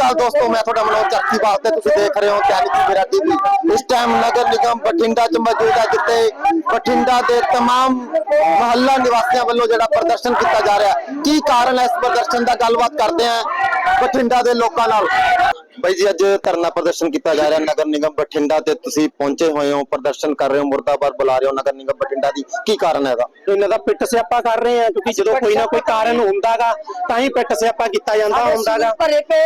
ਅਕਾਲ ਦੋਸਤੋ ਮੈਂ ਤੁਹਾਡਾ ਮਨੋਜ ਚੱਕੀ ਵਾਸਤੇ ਤੁਸੀਂ ਦੇਖ ਰਹੇ ਹੋ ਦੈਨਿਕ ਸਵੇਰਾ ਟੀਵੀ ਇਸ ਟਾਈਮ ਨਗਰ ਨਿਗਮ ਬਠਿੰਡਾ ਚ ਮੌਜੂਦ ਹੈ ਜਿੱਥੇ ਬਠਿੰਡਾ ਦੇ तमाम ਮਹੱਲਾ ਨਿਵਾਸੀਆਂ ਵੱਲੋਂ ਜਿਹੜਾ ਪ੍ਰਦਰਸ਼ਨ ਕੀਤਾ ਜਾ ਰਿਹਾ ਹੈ ਕੀ ਕਾਰਨ ਹੈ ਇਸ ਪ੍ਰਦਰਸ਼ਨ ਦਾ ਗੱਲਬਾਤ ਕਰਦੇ ਹਾਂ ਬਠਿੰਡਾ ਦੇ ਲੋਕਾਂ ਨਾਲ ਬਾਈ ਜੀ ਅੱਜ ਧਰਨਾ ਪ੍ਰਦਰਸ਼ਨ ਕੀਤਾ ਜਾ ਰਿਹਾ ਨਗਰ ਨਿਗਮ ਬਠਿੰਡਾ ਤੇ ਤੁਸੀਂ ਪਹੁੰਚੇ ਹੋਏ ਹੋ ਪ੍ਰਦਰਸ਼ਨ ਕਰ ਰਹੇ ਹੋ ਮੁਰਦਾਬਾਦ ਬੁਲਾ ਰਹੇ ਹੋ ਨਗਰ ਨਿਗਮ ਬਠਿੰਡਾ ਦੀ। ਕੀ ਕਾਰਨ ਹੈ ਇਹਦਾ? ਇਹਨਾਂ ਦਾ ਪਿੱਟ ਸਿਆਪਾ ਕਰ ਰਹੇ ਆ ਕਿਉਂਕਿ ਜਦੋਂ ਕੋਈ ਨਾ ਕੋਈ ਕਾਰਨ ਹੁੰਦਾਗਾ ਤਾਂ ਹੀ ਪਿੱਟ ਸਿਆਪਾ ਕੀਤਾ ਜਾਂਦਾ ਹੁੰਦਾਗਾ।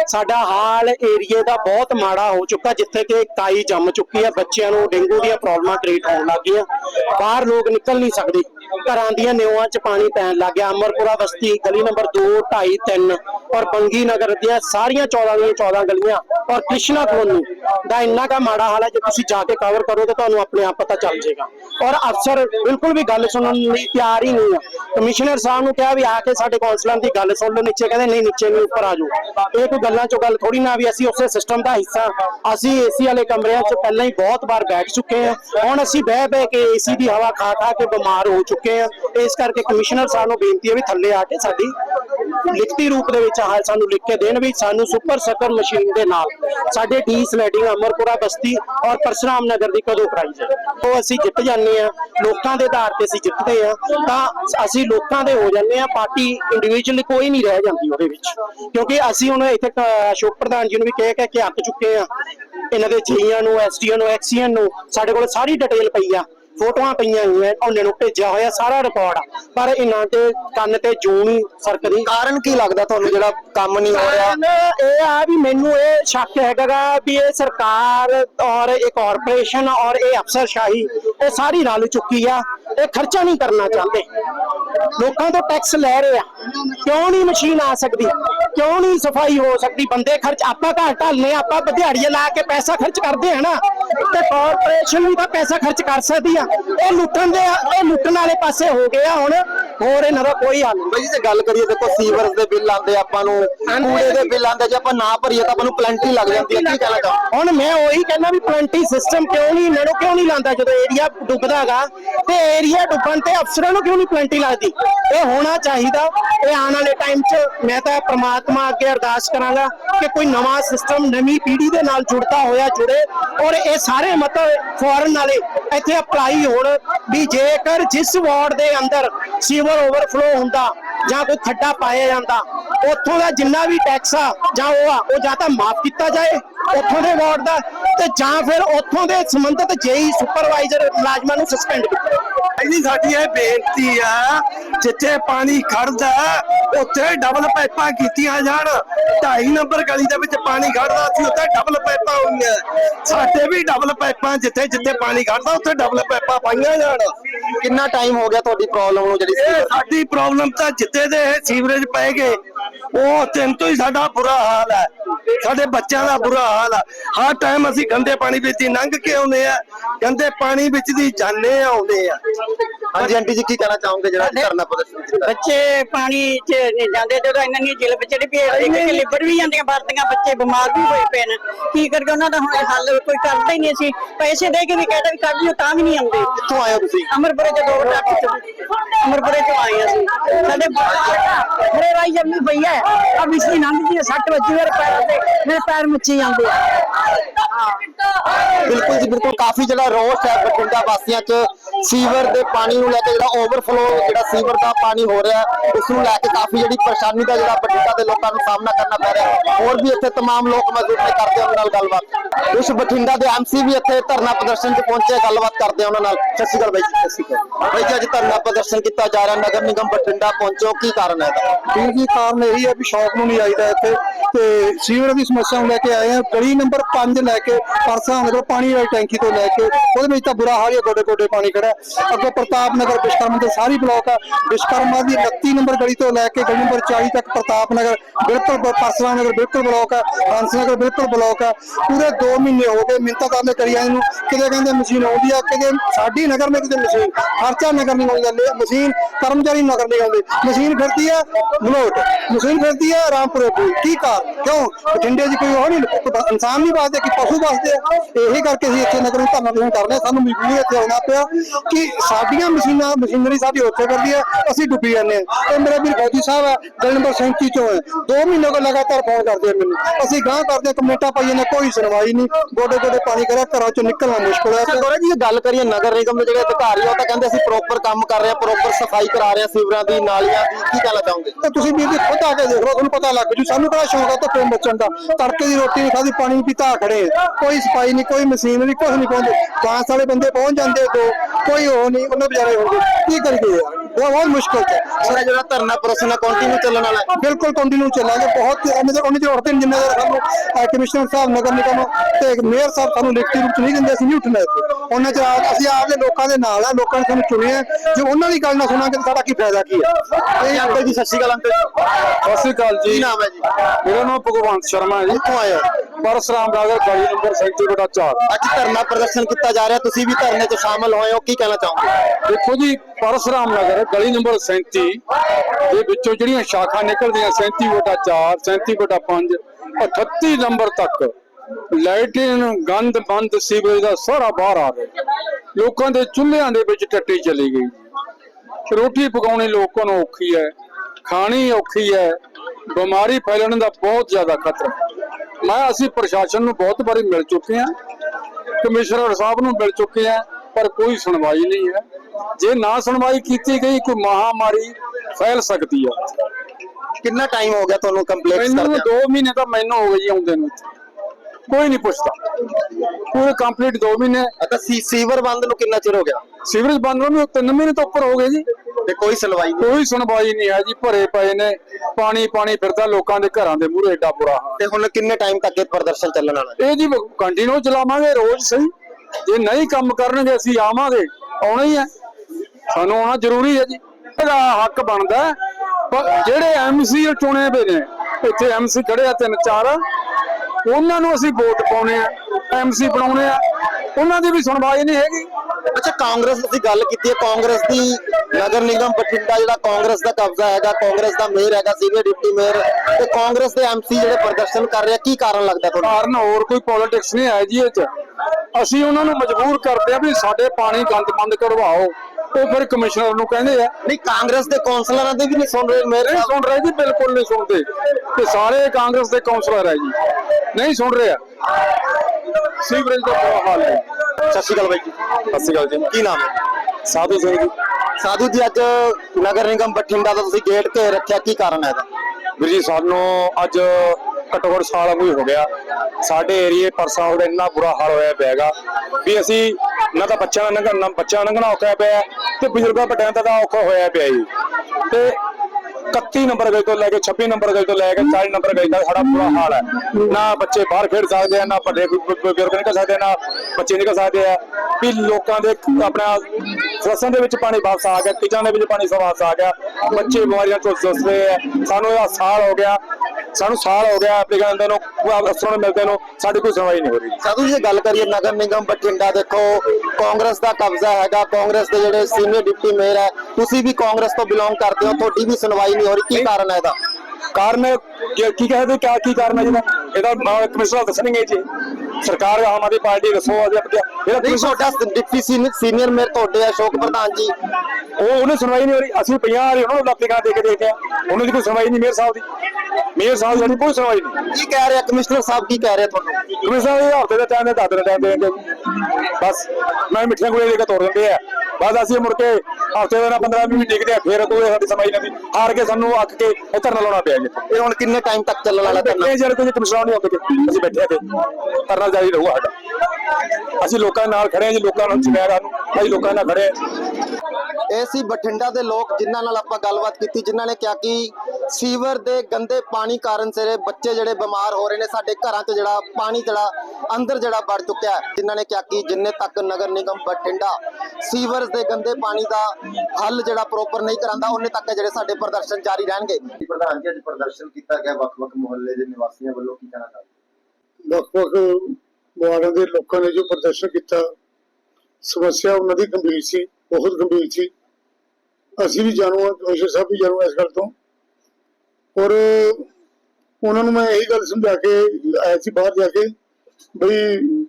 ਸਾਡਾ ਹਾਲ ਏਰੀਏ ਦਾ ਬਹੁਤ ਮਾੜਾ ਹੋ ਚੁੱਕਾ ਜਿੱਥੇ ਕਿ ਕਾਈ ਜੰਮ ਚੁੱਕੀ ਹੈ ਬੱਚਿਆਂ ਨੂੰ ਡੇਂਗੂ ਦੀਆਂ ਪ੍ਰੋਬਲਮਾਂ ਕ੍ਰੀਏਟ ਹੋਣ ਲੱਗ ਗਈਆਂ। ਬਾਹਰ ਲੋਕ ਨਿਕਲ ਨਹੀਂ ਸਕਦੇ। ਘਰਾਂ ਦੀਆਂ ਨਿਉਆਂ 'ਚ ਪਾਣੀ ਪੈਣ ਲੱਗ ਗਿਆ। ਅਮਰਪੁਰਾ ਬਸਤੀ ਗਲੀ ਨੰਬਰ 2 2.5 3 ਔਰ ਬੰਗੀ ਨਗਰ ਦੀਆਂ ਸਾਰੀਆਂ 14 ਦੀਆਂ 14 ਗਲੀਆਂ ਔਰ ਕ੍ਰਿਸ਼ਨਾ ਕਲੋਨੀ ਦਾ ਇੰਨਾ ਕਾ ਮਾੜਾ ਹਾਲ ਹੈ, ਜੇ ਤੁਸੀਂ ਜਾ ਕੇ ਕਵਰ ਕਰੋ ਤਾਂ ਤੁਹਾਨੂੰ ਆਪਣੇ ਆਪ ਪਤਾ ਚੱਲ ਜਾਏਗਾ। ਔਰ ਅਫਸਰ ਬਿਲਕੁਲ ਵੀ ਗੱਲ ਸੁਣਨ ਲਈ ਤਿਆਰ ਹੀ ਨਹੀਂ ਹੈ ਕਮਿਸ਼ਨਰ ਸਾਹਿਬ ਨੂੰ ਕਿਹਾ ਵੀ ਆ ਕੇ ਸਾਡੇ ਕੌਂਸਲਰਾਂ ਦੀ ਗੱਲ ਸੁਣ ਲਓ ਨੀਚੇ, ਕਹਿੰਦੇ ਨਹੀਂ, ਨੀਚੇ ਨਹੀਂ ਉੱਪਰ ਆ ਜਾਓ। ਇਹ ਕੋਈ ਗੱਲਾਂ ਚੋਂ ਗੱਲ ਥੋੜੀ ਨਾ ਵੀ ਅਸੀਂ ਉਸੇ ਸਿਸਟਮ ਦਾ ਹਿੱਸਾ, ਅਸੀਂ ਏਸੀ ਵਾਲੇ ਕਮਰਿਆਂ 'ਚ ਪਹਿਲਾਂ ਹੀ ਬਹੁਤ ਵਾਰ ਬੈਠ ਚੁੱਕੇ ਹਾਂ। ਹੁਣ ਅਸੀਂ ਬਹਿ ਬਹਿ ਕੇ ਏਸੀ ਦੀ ਹਵਾ ਖਾ ਖਾ ਕੇ ਬਿਮਾਰ ਹੋ ਚੁੱਕੇ ਹਾਂ ਇਸ ਕਰਕੇ ਕਮਿਸ਼ਨਰ ਸਾਹਿਬ ਨੂੰ ਬੇਨਤੀ ਹੈ ਵੀ ਥੱਲੇ ਆ ਕੇ ਸਾਡੀ ਲਿਖਤੀ ਰੂਪ ਦੇ ਵਿੱਚ ਆਹ ਸਾਨੂੰ ਲਿਖ ਕੇ ਦੇਣ ਵੀ ਸਾਨੂੰ ਸੁਪਰ ਸਕਰ ਮਸ਼ੀਨ ਦੇ ਨਾਲ ਸਾਡੇ ਡੀ ਸਲੈਡਿੰਗ ਅਮਰਪੁਰਾ ਬਸਤੀ ਔਰ ਪਰਸ਼ਰਾਮ ਨਗਰ ਦੀ ਕਦੋਂ ਕਰਾਈ ਜਾਏ। ਉਹ ਅਸੀਂ ਜਿੱਤ ਜਾਂਦੇ ਆ ਲੋਕਾਂ ਦੇ ਆਧਾਰ ਤੇ ਅਸੀਂ ਜਿੱਤਦੇ ਆ ਤਾਂ ਅਸੀਂ ਲੋਕਾਂ ਦੇ ਹੋ ਜਾਂਦੇ ਆ ਪਾਰਟੀ ਇੰਡੀਵਿਜੂਅਲੀ ਕੋਈ ਨਹੀਂ ਰਹਿ ਜਾਂਦੀ ਉਹਦੇ ਵਿੱਚ। ਕਿਉਂਕਿ ਅਸੀਂ ਹੁਣ ਇੱਥੇ ਕ- ਅਸ਼ੋਕ ਪ੍ਰਧਾਨ ਜੀ ਨੂੰ ਵੀ ਕਹਿ ਕਹਿ ਕੇ ਅੱਕ ਚੁੱਕੇ ਆ ਇਹਨਾਂ ਦੇ ਜੀਆਂ ਨੂੰ ਐਸਡੀਓ ਨੂੰ ਐਕਸੀਐਨ ਨੂੰ, ਸਾਡੇ ਕੋਲ ਸਾਰੀ ਡਿਟੇਲ ਪਈ ਆ। ਫੋਟੋਆਂ ਪਈਆਂ ਹੋਈਆਂ ਉਹਨੇ ਨੂੰ ਭੇਜਿਆ ਹੋਇਆ ਸਾਰਾ ਰਿਕਾਰਡ ਆ। ਪਰ ਇਹਨਾਂ ਦੇ ਕੰਨ ਤੇ ਜੂੰ ਨਹੀਂ। ਸਰਕਦੀ ਕਾਰਨ ਕੀ ਲੱਗਦਾ ਤੁਹਾਨੂੰ ਜਿਹੜਾ ਕੰਮ ਨਹੀਂ ਹੋ ਰਿਹਾ? ਕਾਰਨ ਇਹ ਆ ਵੀ ਮੈਨੂੰ ਇਹ ਸ਼ੱਕ ਹੈਗਾ ਵੀ ਇਹ ਸਰਕਾਰ ਔਰ ਇਹ ਕਾਰਪੋਰੇਸ਼ਨ ਔਰ ਇਹ ਅਫਸਰਸ਼ਾਹੀ ਇਹ ਸਾਰੀ ਰਲ ਚੁੱਕੀ ਆ, ਇਹ ਖਰਚਾ ਨਹੀਂ ਕਰਨਾ ਚਾਹੁੰਦੇ। ਲੋਕਾਂ ਤੋਂ ਟੈਕਸ ਲੈ ਰਹੇ ਆ। ਕਿਉਂ ਨਹੀਂ ਮਸ਼ੀਨ ਆ ਸਕਦੀ? ਕਿਉਂ ਨਹੀਂ ਸਫ਼ਾਈ ਹੋ ਸਕਦੀ? ਬੰਦੇ ਖਰਚ, ਆਪਾਂ ਘਰ ਢਾਲਨੇ ਆਪਾਂ ਦਿਹਾੜੀਏ ਲਾ ਕੇ ਪੈਸਾ ਖਰਚ ਕਰਦੇ ਆ ਨਾ। ਤੇ ਕਾਰਪੋਰੇਸ਼ਨ ਤਾਂ ਪੈਸਾ ਖਰਚ ਕਰ ਸਕਦੀ ਆ। ਇਹ ਲੁੱਟਣ ਦੇ ਇਹ ਲੁੱਟਣ ਵਾਲੇ ਪਾਸੇ ਹੋ ਗਏ ਆ ਹੁਣ। ਹੋਰ ਇਹਨਾਂ ਦਾ ਕੋਈ ਹੱਲ ਨਹੀਂ। ਬਈ ਜੀ ਜੇ ਗੱਲ ਕਰੀਏ ਦੇਖੋ ਸੀਵਰਸ ਦੇ ਬਿੱਲ ਆਉਂਦੇ ਆਪਾਂ ਨੂੰ ਕੂੜੇ ਦੇ ਬਿੱਲ ਆਉਂਦੇ ਜੇ ਆਪਾਂ ਨਾ ਭਰੀਏ ਤਾਂ ਆਪਾਂ ਨੂੰ ਪਲੈਂਟੀ ਲੱਗ ਜਾਂਦੀ ਹੈ ਕੀ ਕਹਿਣਾ ਚਾਹੋ ਹੁਣ ਮੈਂ ਉਹੀ ਕਹਿੰਦਾ ਵੀ ਪਲੰਟੀ ਸਿਸਟਮ ਕਿਉਂ ਨਹੀਂ ਇਹਨਾਂ ਨੂੰ ਕਿਉਂ ਨਹੀਂ ਲਾਂਦਾ ਜਦੋਂ ਏਰੀਆ ਡੁੱਬਦਾ ਹੈਗਾ ਤੇ ਏਰੀਆ ਡੁੱਬਣ ਤੇ ਅਫਸਰਾਂ ਨੂੰ ਕਿਉਂ ਨਹੀਂ ਪਲੰਟੀ ਲੱਗਦੀ? ਇਹ ਹੋਣਾ ਚਾਹੀਦਾ। ਇਹ ਆਉਣ ਵਾਲੇ ਟਾਈਮ 'ਚ ਮੈਂ ਤਾਂ ਪ੍ਰਮਾਤਮਾ ਅੱਗੇ ਅਰਦਾਸ ਕਰਾਂਗਾ ਕਿ ਕੋਈ ਨਵਾਂ ਸਿਸਟਮ ਨਵੀਂ ਪੀੜ੍ਹੀ ਦੇ ਨਾਲ ਜੁੜਦਾ ਹੋਇਆ ਜੁੜੇ ਔਰ ਇਹ ਸਾਰੇ ਮਤਲਬ ਫੋਰਨ ਵਾਲੇ ਇੱਥੇ ਅਪਲਾਈ ਹੋਣ ਵੀ ਜੇਕਰ ਜਿਸ ਵਾਰਡ ਦੇ ਅੰਦਰ ਸੀਵਰ ਓਵਰਫਲੋ ਹੁੰਦਾ ਜਾਂ ਕੋਈ ਖੱਡਾ ਪਾਇਆ ਜਾਂਦਾ, ਉੱਥੋਂ ਦਾ ਜਿੰਨਾ ਵੀ ਟੈਕਸ ਆ ਜਾਂ ਉਹ ਆ, ਉਹ ਜਾਂ ਤਾਂ ਮਾਫ ਕੀਤਾ ਜਾਏ ਉੱਥੋਂ ਦੇ ਵਾਰਡ ਦਾ ਤੇ ਜਾਂ ਫਿਰ ਉੱਥੋਂ ਦੇ ਸੰਬੰਧਿਤ ਜੇਈ ਸੁਪਰਵਾਈਜ਼ਰ ਮੁਲਾਜ਼ਮਾਂ ਨੂੰ ਸਸਪੈਂਡ ਕੀਤਾ ਇੰਨੀ ਸਾਡੀ ਇਹ ਬੇਨਤੀ ਆ ਜਿੱਥੇ ਪਾਣੀ ਖੜਦਾ ਉੱਥੇ ਡਬਲ ਪਾਈਪਾਂ ਕੀਤੀਆਂ ਜਾਣ। 2.5 ਨੰਬਰ ਗਲੀ ਦੇ ਵਿੱਚ ਪਾਣੀ ਖੜਦਾ ਸੀ ਉੱਥੇ ਡਬਲ ਪਾਈਪਾਂ ਹੋਈਆਂ। ਸਾਡੇ ਵੀ ਡਬਲ ਪਾਈਪਾਂ ਜਿੱਥੇ ਜਿੱਥੇ ਪਾਣੀ ਖੜਦਾ ਉੱਥੇ ਡਬਲ ਪਾਈਪਾਂ ਪਾਈਆਂ ਜਾਣ। ਕਿੰਨਾ ਟਾਈਮ ਹੋ ਗਿਆ ਤੁਹਾਡੀ ਪ੍ਰੋਬਲਮ ਨੂੰ ਜਿਹੜੀ ਇਹ ਸਾਡੀ ਪ੍ਰੋਬਲਮ ਤਾਂ ਜਿੱਥੇ ਦੇ ਸੀਵਰੇਜ ਪਏ ਗਏ। ਉਹ ਦਿਨ ਤੋਂ ਹੀ ਸਾਡਾ ਬੁਰਾ ਹਾਲ ਹੈ। ਸਾਡੇ ਬੱਚਿਆਂ ਦਾ ਬੁਰਾ ਹਾਲ ਆ ਹਰ ਟਾਈਮ ਅਸੀਂ ਗੰਦੇ ਪਾਣੀ ਵਿੱਚ ਹੀ ਲੰਘ ਕੇ ਆਉਂਦੇ ਆ ਗੰਦੇ ਪਾਣੀ ਵਿੱਚ ਦੀ ਜਾਂਦੇ ਆਉਂਦੇ ਆ ਹਾਂਜੀ ਆਂਟੀ ਜੀ ਕੀ ਕਹਿਣਾ ਚਾਹੋਗੇ ਜਿਹੜਾ ਅੱਜ ਧਰਨਾ ਪ੍ਰਦਰਸ਼ਨ ਬੱਚੇ ਪਾਣੀ 'ਚ ਨਹੀਂ ਜਾਂਦੇ ਜਦੋਂ ਇਹਨਾਂ ਦੀ ਚੜੀ ਪਈ ਹੈ ਕਿ ਲਿਬੜ ਵੀ ਜਾਂਦੀਆਂ ਵਰਦੀਆਂ ਬੱਚੇ ਬਿਮਾਰ ਵੀ ਹੋਏ ਪਏ ਨੇ। ਕੀ ਕਰਕੇ ਉਹਨਾਂ ਦਾ ਹੁਣ ਹੱਲ ਕੋਈ ਕਰਦਾ ਹੀ ਨਹੀਂ ਸੀ ਪੈਸੇ ਦੇ ਕੇ ਵੀ ਕਹਿੰਦਾ ਵੀ ਕੱਢ ਲਿਓ ਤਾਂ ਵੀ ਨਹੀਂ ਆਉਂਦੇ। ਕਿੱਥੋਂ ਆਏ ਹੋ ਤੁਸੀਂ? ਅਮਰਪੁਰੇ ਚ ਦੋ ਚ ਅਮਰਪੁਰੇ ਚ ਆਏ ਅਸੀਂ। ਸਾਡੇ ਮੇਰੇ ਰਾਈ ਜੰਮੀ ਪਈ ਹੈ ਆ ਬਿਜਲੀ ਲੰਘਦੀ ਹੈ ਸੱਟ ਵੱਜੀ ਮੇਰੇ ਪੈਰ ਤੇ ਮੇਰੇ ਪੈਰ ਮੱਚੀ ਜਾਂਦੇ ਆ ਬਿਲਕੁਲ ਜੀ ਬਿਲਕੁਲ ਕਾਫੀ ਜਿਹੜਾ ਰੋਸ ਹੈ ਬਠਿੰਡਾ ਵਾਸੀਆਂ 'ਚ ਸੀਵਰ ਦੇ ਪਾਣੀ ਨੂੰ ਲੈ ਕੇ ਜਿਹੜਾ ਓਵਰਫਲੋ ਜਿਹੜਾ ਸੀਵਰ ਦਾ ਪਾਣੀ ਹੋ ਰਿਹਾ ਹੈ, ਉਸ ਨੂੰ ਲੈ ਕੇ ਕਾਫੀ ਜਿਹੜੀ ਪਰੇਸ਼ਾਨੀ ਦਾ ਜਿਹੜਾ ਬਠਿੰਡਾ ਦੇ ਲੋਕਾਂ ਨੂੰ ਸਾਹਮਣਾ ਕਰਨਾ ਪੈ ਰਿਹਾ ਹੈ। ਹੋਰ ਵੀ ਇੱਥੇ तमाम ਲੋਕ ਮੌਜੂਦ ਨੇ ਕਰਦੇ ਆ ਉਹਨਾਂ ਨਾਲ ਗੱਲਬਾਤ ਉਸ ਬਠਿੰਡਾ ਦੇ ਐਮਸੀ ਵੀ ਇੱਥੇ ਧਰਨਾ ਪ੍ਰਦਰਸ਼ਨ 'ਚ ਪਹੁੰਚੇ, ਗੱਲਬਾਤ ਕਰਦੇ ਆ ਉਹਨਾਂ ਨਾਲ। ਸਤਿ ਸ਼੍ਰੀ ਅਕਾਲ ਬਾਈ ਜੀ, ਸਤਿ ਸ਼੍ਰੀ ਅਕਾਲ। ਬਾਈ ਜੀ, ਅੱਜ ਧਰਨਾ ਪ੍ਰਦਰਸ਼ਨ ਕੀਤਾ ਜਾ ਰਿਹਾ, ਨਗਰ ਨਿਗਮ ਬਠਿੰਡਾ ਪਹੁੰਚੋ, ਕੀ ਕਾਰਨ ਹੈ? ਇਹਦਾ ਵੀਰ ਜੀ ਕਾਰਨ ਇਹੀ ਹੈ ਵੀ ਸ਼ੌਕ ਨੂੰ ਨਹੀਂ ਆਈਦਾ ਇੱਥੇ। ਤੇ ਸੀਵਰ ਦੀ ਸਮੱਸਿਆ ਨੂੰ ਲੈ ਕੇ ਆਏ ਆ, ਗਲੀ ਨੰਬਰ 5 ਲੈ ਕੇ, ਪਰਸਾ ਨਗਰ ਪਾਣੀ ਵਾਲੀ ਟੈਂਕੀ ਤੋਂ ਲੈ ਕੇ, ਉਹਦੇ ਵਿੱਚ ਤਾਂ ਬੁਰਾ ਹਾਲ ਹੀ ਹੈ ਗੋਡੇ ਗੋਡੇ ਪਾਣੀ ਖੜਾ ਹੈ। ਅੱਗੋਂ ਪ੍ਰਤਾਪ ਨਗਰ ਵਿਸ਼ਕਰਮਾ ਦੇ ਸਾਰੀ ਬਲਾਕ ਆ ਵਿਸ਼ਕਰਮਾ ਦੀ 29 ਨੰਬਰ ਗਲੀ ਤੋਂ ਲੈ ਕੇ ਗਲੀ ਨੰਬਰ 40 ਤੱਕ ਪ੍ਰਤਾਪ ਨਗਰ ਬਿਲਕੁਲ ਬ- ਪਰਸਾ ਨਗਰ ਬਿਲਕੁਲ ਬਲਾਕ ਆ ਹੰਸ ਨਗਰ ਬਿਲਕੁਲ ਬਲਾਕ ਆ ਪੂਰੇ 2 ਮਹੀਨੇ ਹੋ ਗਏ ਮਿੰਤਾ ਕਰਦੇ ਕਰੀ ਜਾਂਦੇ ਕਿਤੇ ਕਹਿੰਦੇ ਮਸ਼ੀਨ ਆਉਂਦੀ ਆ ਕਿਤੇ ਸਾਡੀ ਨਗਰ ਨੇ ਕਿਤੇ ਮਸ਼ੀਨ ਖਰਚਾ ਨਗਰ ਨਿਗਮ ਦਾ ਮਸ਼ੀਨ ਕਰਮਚਾਰੀ ਨਗਰ ਨਿਗਮ ਦੇ ਮਸ਼ੀਨ ਫਿਰਦੀ ਹੈ ਮਲੋਟ। ਮਸ਼ੀਨ ਫਿਰਦੀ ਹੈ ਰਾਮਪੁਰੇ ਪੁਲ ਕੀ ਕਾਰ ਕਿਉਂ? ਬਠਿੰਡੇ 'ਚ ਕੋਈ ਉਹ ਨਹੀਂ ਇਨਸਾਨ ਨਹੀਂ ਵਾਸਤੇ ਕਿ ਪਸ਼ੂ ਵਾਸਤੇ ਇਹੀ ਕਰਕੇ ਅਸੀਂ ਇੱਥੇ ਨਗਰ ਨੂੰ ਧਰਨਾ ਦੇਣ ਕਰ ਰਹੇ ਹਾਂ। ਸਾਨੂੰ ਮਜਬੂਰੀ ਇੱਥੇ ਆਉਣਾ ਪਿਆ ਕਿ ਸਾਡੀਆਂ ਮਸ਼ੀਨਾਂ ਮਸ਼ੀਨਰੀ ਸਾਡੀ ਉੱਥੇ ਫਿਰਦੀ ਹੈ ਅਸੀਂ ਡੁੱਬੀ ਜਾਂਦੇ ਹਾਂ। ਇਹ ਮੇਰਾ ਵੀਰ ਫੌਜੀ ਸਾਹਿਬ ਹੈ ਗਲ ਨੰਬਰ 37 ਚੋਂ ਹੈ। 2 ਮਹੀਨੇ ਤੋਂ ਲਗਾਤਾਰ ਫੋਨ ਕਰਦੇ ਆ ਮੈਨੂੰ। ਅਸੀਂ ਗਾਂ ਕਰਦੇ ਹਾਂ, ਕਮੇਟਾਂ ਪਾਈਆਂ ਨੇ ਕੋਈ ਸੁਣਵਾਈ ਨਹੀਂ ਗੋਡੇ ਗੋਡੇ ਪਾਣੀ ਕਰਿਆ ਘਰਾਂ ਚੋਂ ਨਿਕਲਣਾ ਮੁਸ਼ਕਲ ਹੈ ਅੱਛਾ ਗੌਰਵ ਜੀ ਇਹ ਗੱਲ ਕਰੀਏ ਨਗਰ ਨਿਗਮ ਦੇ ਜਿਹੜੇ ਅਧਿਕਾਰੀ ਆ ਉਹ ਤਾਂ ਕਹਿੰਦੇ ਅਸੀਂ ਪ੍ਰੋਪਰ ਕੰਮ ਕਰ ਰਹੇ ਹਾਂ ਪ੍ਰੋਪਰ ਸਫ਼ਾਈ ਕਰਾ ਰਹੇ ਹਾਂ ਸੀਵਰਾਂ ਦੀ ਨਾਲੀਆਂ ਦੀ ਕੀ ਕਹਿਣਾ ਚਾਹੋਗੇ? ਤੇ ਤੁਸੀਂ ਵੀਰ ਜੀ ਖੁਦ ਆ ਕੇ ਦੇਖ ਲਓ ਤੁਹਾਨੂੰ ਪਤਾ ਲੱਗ ਜੂ ਸਾਨੂੰ ਕਿਹੜਾ ਸ਼ੌਂਕ ਆ ਧੁੱਪੇ ਮੱਚਣ ਦਾ। ਤੜਕੇ ਦੀ ਰੋਟੀ ਨਹੀਂ ਖਾਦੀ ਪਾਣੀ ਪੀਤਾ ਖੜੇ ਆ। ਕੋਈ ਸਫ਼ਾਈ ਨਹੀਂ ਕੋਈ ਮਸ਼ੀਨ ਨਹੀਂ ਕੁਝ ਨਹੀਂ ਪਹੁੰਚਦੇ ਬਾਂਸ ਵਾਲੇ ਬੰਦੇ ਪਹੁੰਚ ਜਾਂਦੇ ਦੋ ਕੋਈ ਉਹ ਨਹੀਂ ਉਹਨੇ ਵਿਚਾਰੇ ਹੋਣਗੇ ਕੀ ਕਰੀਏ ਯਾਰ? ਬਹੁਤ ਬਹੁਤ ਮੁਸ਼ਕਲ ਹੈ। ਸਾਰਾ ਜਿਹੜਾ ਧਰਨਾ ਪ੍ਰੋਸੈਸ ਹੈ ਕੰਟੀਨਿਊ ਚੱਲਣ ਵਾਲਾ ਹੈ। ਬਿਲਕੁਲ ਕੰਟੀਨਿਊ ਚੱਲਾਂਗੇ। ਬਹੁਤ ਉਹਨੇ ਉਹਨੇ ਦੇ ਨੇ ਜਿੰਨੇ ਸਾਨੂੰ ਕਮਿਸ਼ਨਰ ਸਾਹਿਬ ਨਗਰ ਨਿਗਮ ਤੇ ਮੇਅਰ ਸਾਹਿਬ ਸਾਨੂੰ ਲਿਖਤੀ ਰੂਪ ਚ ਨਹੀਂ ਦਿੰਦੇ ਅਸੀਂ ਨਹੀਂ ਉੱਠਣਾ ਇੱਥੇ। ਉਹਨਾਂ ਚ ਆ- ਅਸੀਂ ਆਪਦੇ ਲੋਕਾਂ ਦੇ ਨਾਲ ਆ ਲੋਕਾਂ ਨੇ ਸਾਨੂੰ ਚੁਣਿਆ। ਜੇ ਉਹਨਾਂ ਦੀ ਗੱਲ ਨਾ ਸੁਣਾਂਗੇ ਤਾਂ ਸਾਡਾ ਕੀ ਫਾਇਦਾ ਕੀ ਹੈ ਇਹ ਅੰਕਲ ਜੀ ਸਤਿ ਸ਼੍ਰੀ ਅਕਾਲ ਅੰਕਲ ਸਤਿ ਸ਼੍ਰੀ ਅਕਾਲ ਕੀ ਜੀ ਨਾਮ ਹੈ ਜੀ? ਮੇਰਾ ਨਾਮ ਭਗਵੰਤ ਸ਼ਰਮਾ ਹੈ ਜੀ। ਕਿੱਥੋਂ ਆਏ ਪਰਸਰਾਮ ਨਗਰ ਗਲੀ ਨੰਬਰ 37 ਬਟਾ 4 ਅੱਜ ਧਰਨਾ ਪ੍ਰਦਰਸ਼ਨ ਕੀਤਾ ਜਾ ਰਿਹਾ ਤੁਸੀਂ ਵੀ ਧਰਨੇ 'ਚ ਸ਼ਾਮਲ ਹੋਏ ਹੋ ਕੀ ਕਹਿਣਾ ਚਾਹੋਗੇ? ਦੇਖੋ ਜੀ ਪਰਸਰਾਮ ਨਗਰ ਗਲੀ ਨੰਬਰ 37 ਦੇ ਵਿੱਚੋਂ ਜਿਹੜੀਆਂ ਸ਼ਾਖਾ ਨਿਕਲਦੀਆਂ 37 ਬਟਾ 4 37 ਬਟਾ 5 38 ਨੰਬਰ ਤੱਕ ਲਾਈਟਿੰਗ ਗੰਦ ਬੰਦ ਸੀਵਰੇਜ ਦਾ ਸਾਰਾ ਬਾਹਰ ਆ ਗਿਆ। ਲੋਕਾਂ ਦੇ ਚੁੱਲ੍ਹਿਆਂ ਦੇ ਵਿੱਚ ਟੱਟੀ ਚਲੀ ਗਈ। ਰੋਟੀ ਪਕਾਉਣੀ ਲੋਕਾਂ ਨੂੰ ਔਖੀ ਹੈ ਖਾਣੀ ਔਖੀ ਹੈ ਬਿਮਾਰੀ ਫੈਲਣ ਦਾ ਬਹੁਤ ਜ਼ਿਆਦਾ ਖਤਰਾ। ਮੈਂ ਅਸੀਂ ਪ੍ਰਸ਼ਾਸਨ ਨੂੰ ਬਹੁਤ ਵਾਰੀ ਮਿਲ ਚੁੱਕੇ ਹਾਂ ਕਮਿਸ਼ਨਰ ਸਾਹਿਬ ਨੂੰ ਮਿਲ ਚੁੱਕੇ ਹਾਂ ਪਰ ਕੋਈ ਸੁਣਵਾਈ ਨਹੀਂ ਹੈ। ਜੇ ਨਾ ਸੁਣਵਾਈ ਕੀਤੀ ਗਈ ਕੋਈ ਮਹਾਮਾਰੀ ਫੈਲ ਸਕਦੀ ਹੈ। ਕਿੰਨਾ ਟਾਈਮ ਹੋ ਗਿਆ ਤੁਹਾਨੂੰ ਕੰਪਲੇਂਟਸ ਮੈਨੂੰ ਕਰਦੇ 2 ਮਹੀਨੇ ਤਾਂ ਮੈਨੂੰ ਹੋ ਗਏ ਜੀ ਆਉਂਦੇ ਨੂੰ। ਕੋਈ ਨਹੀਂ ਪੁੱਛਦਾ। ਪੂਰੇ ਕੰਪਲੀਟ 2 ਮਹੀਨੇ। ਅੱਛਾ ਸੀ ਸੀਵਰ ਬੰਦ ਨੂੰ ਕਿੰਨਾ ਚਿਰ ਹੋ ਗਿਆ? ਸੀਵਰੇਜ ਬੰਦ ਨੂੰ 3 ਮਹੀਨੇ ਤੋਂ ਉੱਪਰ ਹੋ ਗਏ ਜੀ। ਤੇ ਕੋਈ ਸੁਣਵਾਈ ਨਹੀਂ। ਕੋਈ ਸੁਣਵਾਈ ਨਹੀਂ ਹੈ ਜੀ ਭਰੇ ਪਏ ਨੇ। ਪਾਣੀ ਪਾਣੀ ਫਿਰਦਾ ਲੋਕਾਂ ਦੇ ਘਰਾਂ ਦੇ ਮੂਹਰੇ ਏਡਾ ਬੁਰਾ ਹਾਲ। ਤੇ ਹੁਣ ਕਿੰਨੇ ਟਾਈਮ ਤੱਕ ਇਹ ਪ੍ਰਦਰਸ਼ਨ ਚੱਲਣ ਵਾਲਾ ਹੈ? ਇਹ ਜੀ ਕੰਟੀਨਿਊ ਚਲਾਵਾਂਗੇ ਰੋਜ਼ ਸਹੀ। ਜੇ ਨਹੀਂ ਕੰਮ ਕਰਨਗੇ ਅਸੀਂ ਆਵਾਂਗੇ। ਆਉਣਾ ਹੀ ਹੈ। ਸਾਨੂੰ ਆਉਣਾ ਜ਼ਰੂਰੀ ਹੈ ਜੀ। ਇਹਦਾ ਹੱਕ ਬਣਦਾ ਹੈ। ਪਰ ਜਿਹੜੇ ਐਮਸੀ ਚੁਣੇ ਪਏ ਨੇ ਇੱਥੇ ਐਮਸੀ ਖੜੇ ਆ ਤਿੰਨ ਚਾਰ। ਉਹਨਾਂ ਨੂੰ ਅਸੀਂ ਵੋਟ ਪਾਉਣੇ ਆ ਐਮਸੀ ਬਣਾਉਣੇ ਆ। ਉਹਨਾਂ ਦੀ ਵੀ ਸੁਣਵਾਈ ਨਹੀਂ ਹੈਗੀ। ਅੱਛਾ ਕਾਂਗਰਸ ਦੀ ਗੱਲ ਕੀਤੀ ਹੈ। ਕਾਂਗਰਸ ਦੀ ਨਗਰ ਨਿਗਮ ਬਠਿੰਡਾ ਜਿਹੜਾ ਕਾਂਗਰਸ ਦਾ ਕਬਜ਼ਾ ਹੈਗਾ ਕਾਂਗਰਸ ਦਾ ਮੇਅਰ ਹੈਗਾ ਸੀਨੀਅਰ ਡਿਪਟੀ ਮੇਅਰ ਤੇ ਕਾਂਗਰਸ ਦੇ ਐਮਸੀ ਜਿਹੜੇ ਪ੍ਰਦਰਸ਼ਨ ਕਰ ਰਹੇ ਕੀ ਕਾਰਨ ਲੱਗਦਾ ਤੁਹਾਨੂੰ? ਕਾਰਨ ਹੋਰ ਕੋਈ ਪੋਲਿਟਿਕਸ ਨਹੀਂ ਹੈ ਜੀ ਇਹ ਚ। ਅਸੀਂ ਉਹਨਾਂ ਨੂੰ ਮਜਬੂਰ ਕਰਦੇ ਆ ਵੀ ਸਾਡੇ ਪਾਣੀ ਗੰਦ ਬੰਦ ਕਰਵਾਓ। ਉਹ ਫਿਰ ਕਮਿਸ਼ਨਰ ਨੂੰ ਕਹਿੰਦੇ ਆ ਨਹੀਂ ਕਾਂਗਰਸ ਦੇ ਕੌਂਸਲਰਾਂ ਦੇ ਵੀ ਨਹੀਂ ਸੁਣ ਰਹੇ ਨਹੀਂ ਸੁਣ ਰਹੇ ਜੀ ਬਿਲਕੁਲ ਨਹੀਂ ਸੁਣਦੇ। ਤੇ ਸਾਰੇ ਕਾਂਗਰਸ ਦੇ ਕਾਉਂਸਲਰ ਹੈ ਜੀ। ਨਹੀਂ ਸੁਣ ਰਹੇ ਆ। ਸੀਵਰੇਜ ਦਾ ਬੁਰਾ ਹਾਲ ਹੈ। ਸਤਿ ਸ਼੍ਰੀ ਅਕਾਲ ਬਾਈ ਜੀ। ਸਤਿ ਸ਼੍ਰੀ ਅਕਾਲ ਜੀ। ਕੀ ਨਾਮ ਹੈ? ਸਾਧੂ ਸਿੰਘ ਜੀ। ਸਾਧੂ ਜੀ ਅੱਜ ਨਗਰ ਨਿਗਮ ਬਠਿੰਡਾ ਦਾ ਤੁਸੀਂ ਗੇਟ ਘੇਰ ਰੱਖਿਆ ਕੀ ਕਾਰਨ ਹੈ ਇਹਦਾ? ਵੀਰ ਜੀ ਸਾਨੂੰ ਅੱਜ ਘੱਟੋ ਘੱਟ ਸਾਲ ਕੋਈ ਹੋ ਗਿਆ ਸਾਡੇ ਏਰੀਏ ਪਰਸਾਂ ਦਾ ਇੰਨਾ ਬੁਰਾ ਹਾਲ ਹੋਇਆ ਪਿਆ ਹੈਗਾ ਵੀ ਅਸੀਂ ਨਾ ਤਾਂ ਬੱਚਿਆਂ ਦਾ ਲੰਘਣਾ, ਬੱਚਿਆਂ ਦਾ ਲੰਘਣਾ ਔਖਾ ਪਿਆ ਤੇ ਬਜ਼ੁਰਗਾਂ ਵੱਡਿਆਂ ਦਾ ਤਾਂ ਔਖਾ ਹੋਇਆ ਪਿਆ ਜੀ। ਤੇ 31 ਨੰਬਰ ਗਲੀ ਤੋਂ ਲੈ ਕੇ 26 ਨੰਬਰ ਗਲੀ ਤੋਂ ਲੈ ਕੇ 40 ਨੰਬਰ ਗਲੀ ਤੱਕ ਸਾਡਾ ਬੁਰਾ ਹਾਲ ਹੈ। ਨਾ ਬੱਚੇ ਬਾਹਰ ਖੇਡ ਸਕਦੇ ਆ, ਨਾ ਵੱਡੇ ਬਜ਼ੁਰਗ ਨਿਕਲ ਸਕਦੇ ਨਾ ਬੱਚੇ ਨਿਕਲ ਸਕਦੇ ਆ। ਵੀ ਲੋਕਾਂ ਦੇ ਆਪਣਾ ਫਸਲਾਂ ਦੇ ਵਿੱਚ ਪਾਣੀ ਵਾਪਸ ਆ ਗਿਆ ਕਿਚਨ ਦੇ ਵਿੱਚ ਪਾਣੀ ਵਾਪਸ ਆ ਗਿਆ। ਬੱਚੇ ਬਿਮਾਰੀਆਂ ਤੋਂ ਸੁੱਸ ਰਹੇ ਆ। ਸਾਨੂੰ ਇਹ ਸਾਲ ਹੋ ਗਿਆ, ਸਾਨੂੰ ਸਾਲ ਹੋ ਗਿਆ ਐਪਲੀਕੈਂਟ ਨੂੰ ਅਫਸਰਾਂ ਨੂੰ ਮਿਲਦੇ ਨੂੰ, ਸਾਡੀ ਕੋਈ ਸੁਣਵਾਈ ਨਹੀਂ ਹੋ ਰਹੀ। ਸਾਧੂ ਜੀ, ਜੇ ਗੱਲ ਕਰੀਏ ਨਗਰ ਨਿਗਮ ਬਠਿੰਡਾ, ਦੇਖੋ ਕਾਂਗਰਸ ਦਾ ਕਬਜ਼ਾ ਹੈਗਾ ਕਾਂਗਰਸ ਦੇ ਜਿਹੜੇ ਸੀਨੀਅਰ ਡਿਪਟੀ ਮੇਅਰ ਹੈ ਤੁਸੀਂ ਵੀ ਕਾਂਗਰਸ ਤੋਂ ਬਿਲੋਂਗ ਕਰਦੇ ਹੋ ਤੁਹਾਡੀ ਵੀ ਸੁਣਵਾਈ ਨਹੀਂ ਹੋ ਰਹੀ ਕੀ ਕਾਰਨ ਹੈ ਇਹਦਾ? ਕਾਰਨ ਕੀ ਕੀ ਕਹਿੰਦੇ ਕਿਆ ਕੀ ਕਾਰਨ ਹੈ ਜਿਹਦਾ ਇਹਦਾ ਕਮਿਸ਼ਨਰ ਦੱਸਣਗੇ ਜੀ। ਸਰਕਾਰ ਆਮ ਆਦਮੀ ਪਾਰਟੀ ਦੱਸੋ ਆਪਣਾ ਇਹਦਾ ਨਹੀਂ ਤੁਹਾਡਾ ਡਿਪਟੀ ਸੀਨੀਅਰ ਮੇਅਰ ਤੁਹਾਡੇ ਅਸ਼ੋਕ ਪ੍ਰਧਾਨ ਜੀ। ਉਹ ਉਹਨੇ ਸੁਣਵਾਈ ਨਹੀਂ ਹੋ ਰਹੀ। ਅਸੀਂ 50 ਵਾਰੀ ਉਹਨਾਂ ਨੂੰ ਐਪਲੀਕੈਂਟ ਦੇ ਕੇ ਦੇਖੇ ਆ ਉਹਨਾਂ ਦੀ ਕੋਈ ਸੁਣਵਾਈ ਨਹੀਂ ਮੇਅਰ ਸਾਹਿਬ ਦੀ। ਮੇਅਰ ਸਾਹਿਬ ਸਾਡੀ ਕੋਈ ਸੁਣਵਾਈ ਨਹੀਂ। ਕੀ ਕਹਿ ਰਹੇ? ਕਮਿਸ਼ਨਰ ਸਾਹਿਬ ਕੀ ਕਹਿ ਰਹੇ ਤੁਹਾਨੂੰ? ਕਮਿਸ਼ਨਰ ਇਹ ਹਫ਼ਤੇ ਦਾ ਟਾਈਮ ਦੇ ਦਸ ਦਿਨ ਟਾਈਮ ਦੇਣਗੇ ਬਸ ਮੈਂ ਮਿੱਠੀਆਂ ਗੋਲੀਆਂ ਦੇ ਕੇ ਤੋੜ ਦਿੰਦੇ ਆ। ਬਸ ਅਸੀਂ ਮੁੜ ਕੇ ਹਫ਼ਤੇ ਦਾ 15 ਮਿੰਟ ਡਿੱਗਦੇ ਆ ਫੇਰ ਕੋਈ ਸਾਡੀ ਸੁਣਵਾਈ ਨਹੀਂ। ਹਾਰ ਕੇ ਸਾਨੂੰ ਅੱਕ ਕੇ ਇਹ ਧਰਨਾ ਲਾਉਣਾ ਪਿਆ ਜੀ। ਇਹ ਹੁਣ ਕਿੰਨੇ ਟਾਈਮ ਤੱਕ ਚੱਲਣ ਵਾਲਾ ਧਰਨਾ? ਬੈਠੇ ਜਦ ਕੋਈ ਕਮਿਸ਼ਨਰ ਨਹੀਂ ਆਉਂਦੇ ਅਸੀਂ ਬੈਠੇ ਆ ਤੇ ਧਰਨਾ ਜਾਰੀ ਰਹੂਗਾ ਸਾਡਾ। ਅਸੀਂ ਲੋਕਾਂ ਨਾਲ ਖੜੇ ਆ ਜੀ ਲੋਕਾਂ ਨੂੰ ਚੁਣਿਆ ਸਾਨੂੰ ਅਸੀਂ ਲੋਕਾਂ ਨਾਲ ਖੜੇ ਆ। ਇਹ ਸੀ ਬਠਿੰਡਾ ਦੇ ਲੋਕ ਜਿਨ੍ਹਾਂ ਨਾਲ ਆਪਾਂ ਗੱਲਬਾਤ ਕੀਤੀ ਜਿਨ੍ਹਾਂ ਨੇ ਕਿਹਾ ਕਿ ਸੀਵਰ ਦੇ ਗੰਦੇ ਪਾਣੀ ਕਾਰਨ ਸਾਰੇ ਬੱਚੇ ਜਿਹੜੇ ਬਿਮਾਰ ਹੋ ਰਹੇ ਨੇ ਸਾਡੇ ਘਰਾਂ 'ਚ ਜਿਹੜਾ ਪਾਣੀ ਜਿਹੜਾ ਅੰਦਰ ਜਿਹੜਾ ਵੜ ਚੁੱਕਿਆ ਹੈ। ਜਿਨ੍ਹਾਂ ਨੇ ਕਿਹਾ ਕਿ ਜਿੰਨੇ ਤੱਕ ਨਗਰ ਨਿਗਮ ਬਠਿੰਡਾ ਸੀਵਰਸ ਦੇ ਗੰਦੇ ਪਾਣੀ ਦਾ ਹੱਲ ਜਿਹੜਾ ਪ੍ਰੋਪਰ ਨਹੀਂ ਕਰਾਂਦਾ ਉਹਨੇ ਤੱਕ ਜਿਹੜੇ ਸਾਡੇ ਪ੍ਰਦਰਸ਼ਨ ਜਾਰੀ ਰਹਿਣਗੇ। ਪ੍ਰਧਾਨ ਜੀ ਅੱਜ ਪ੍ਰਦਰਸ਼ਨ ਕੀਤਾ ਗਿਆ ਵੱਖ-ਵੱਖ ਮੁਹੱਲੇ ਦੇ ਨਿਵਾਸੀਆਂ ਵੱਲੋਂ ਕੀ ਕਹਿਣਾ ਚਾਹੁੰਦੇ ਵੱਖ-ਵੱਖ ਵਾਰਡਾਂ ਦੇ ਲੋਕਾਂ ਨੇ ਜੋ ਪ੍ਰਦਰਸ਼ਨ ਕੀਤਾ ਸਮੱਸਿਆ ਉਹਨਾਂ ਦੀ ਗੰਭੀਰ ਸੀ। ਬਹੁਤ ਗੰਭੀਰ ਸੀ। ਅਸੀਂ ਵੀ ਜਾਣੂ ਹਾਂ, ਕਮਿਸ਼ਨਰ ਸਾਹਿਬ ਵੀ ਜਾਣੂ ਇਸ ਗੱਲ ਤੋਂ। ਔਰ ਉਹਨਾਂ ਨੂੰ ਮੈਂ ਇਹੀ ਗੱਲ ਸਮਝਾ ਕੇ ਆਇਆ ਸੀ ਬਾਹਰ ਜਾ ਕੇ, ਬਈ